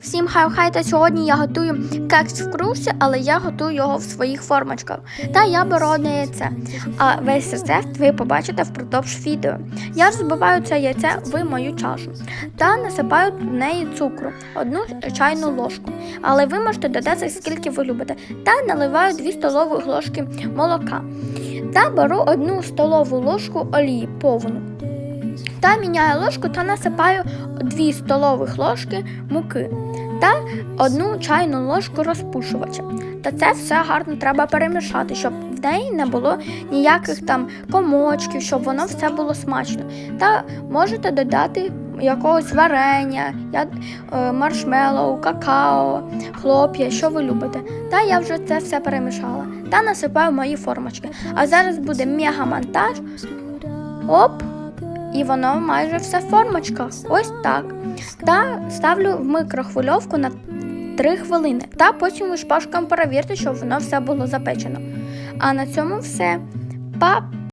Всім хай-хай, та сьогодні я готую кекс в кружці, але я готую його в своїх формочках. Та я беру одне яйце. А весь рецепт ви побачите впродовж відео. Я розбиваю це яйце в мою чашу та насипаю в неї цукру, одну чайну ложку. Але ви можете додати скільки ви любите. Та наливаю 2 столові ложки молока. Та беру одну столову ложку олії повну. Та міняю ложку та насипаю 2 столових ложки муки та одну чайну ложку розпушувача. Та це все гарно треба перемішати, щоб в неї не було ніяких там комочків, щоб воно все було смачно. Та можете додати якогось варення, е, маршмеллоу, какао, хлоп'я, що ви любите. Та я вже це все перемішала та насипаю мої формочки. А зараз буде мега-монтаж. Оп! І воно майже все в формочках. Ось так. Та ставлю в микрохвильовку на 3 хвилини. Та потім шпажком перевірте, щоб воно все було запечено. А на цьому все. Па!